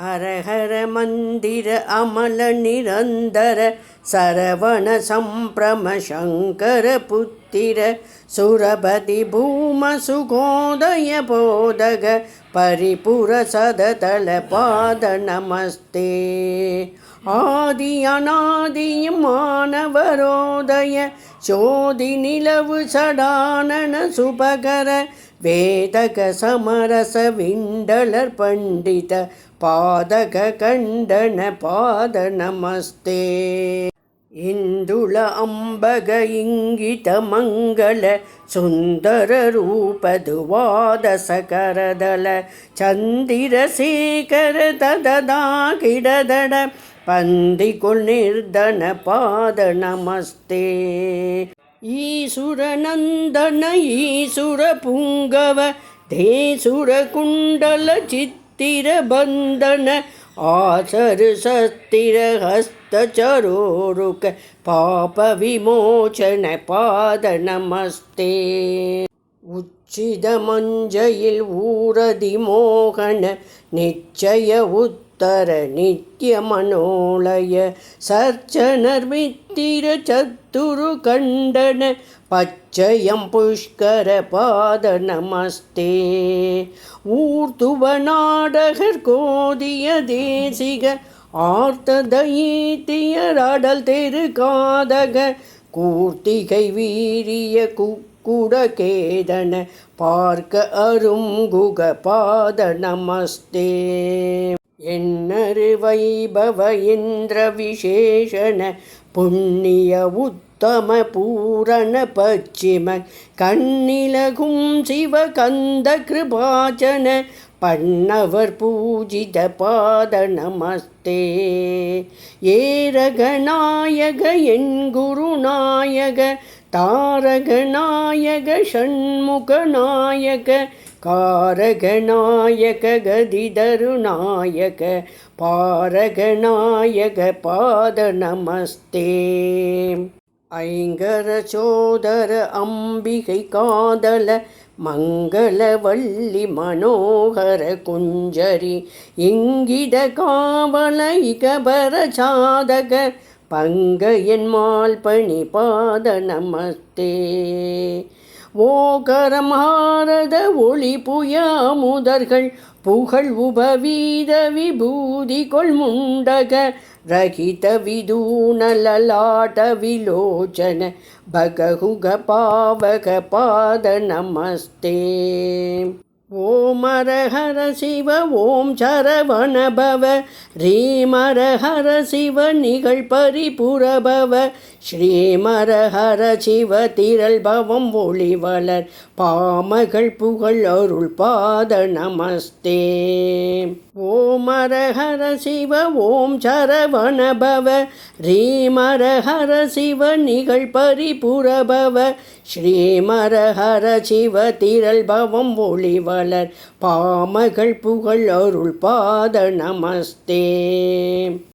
அரஹர மந்திர அமல நிரந்தர சரவண சம்பிரம சங்கர புத்திர சுரபதி பூம சுகோதய போதக பரிபுர சததள பாத நமஸ்தே. ஆதி அநாதியும் மாணவரோதய சோதி நிலவு சடானன சுபகர வேதக சமரச விண்டலர் பண்டித பாதக கண்டன பாத நமஸ்தே. இந்துள அம்பக இங்கித மங்கள சுந்தர ரூபதுவாத சகரதல சந்திரசேகர தததாகிடதட பந்திக்குள் நிர்தன பாத நமஸ்தே. ईशुरनन्दन ईशुरपुङ्गव धेसुरकुण्डलचित्तिरबन्धन आसरसस्तिरहस्तचरोरुक पापविमोचन पादनमस्ते उच्चिदमञ्जयिल् ऊरदिमोहन निश्चय उत् தர நித்திய மனோலய சர்ச்சனர் மித்திர சத்துரு கண்டன பச்சயம் புஷ்கர பாத நமஸ்தே. ஊர்துவ நாடகர் கோதிய தேசிக ஆர்த்ததயீத்தியராடல் தெரு காதக கூர்த்திகை வீரிய குக்குடகேதன பார்க்க அருங்குக பாத நமஸ்தே. எண்ணரு வைபவ இந்திர விசேஷன புண்ணிய உத்தம பூரண பச்சிம கண்ணிலகும் சிவ கந்த கிருபாச்சன பண்ணவர் பூஜித பாத நமஸ்தே. ஏரகநாயக என் குருநாயக தாரகநாயக ஷண்முகநாயக காரகநாயக கதிதருநாயக பாரகநாயக பாத நமஸ்தே ஐங்கர சோதர அம்பிகை காதல மங்களவல்லி மனோகர குஞ்சரி இங்கித காவல இகபர சாதக பங்க என் மால் பணி பாத நமஸ்தே ஓகரமாரத ஒளி புய முதர்கள் புகழ் உபவீத விபூதி கொள் முண்டக ரகித விதூனலலாட விலோச்சன பககுக பாவக பாத நமஸ்தே. ஓம் ஹர ஹர சிவ ஓம் சரவணபவ ரீமர ஹர சிவ நிகழ் பரிபுரபவ ஸ்ரீமர ஹர சிவ திரள் பவம் ஒளிவலர் பாமகள் புகழ் அருள் பாத நமஸ்தே. ஓம் ஹர சிவ ஓம் சரவணபவ ரீமர ஹர சிவ நிகழ் பரிபுரபவ ஸ்ரீமர ஹர சிவ திரள் பவம் பலர் பாமகள் புகழ் அருள் பாத நமஸ்தே.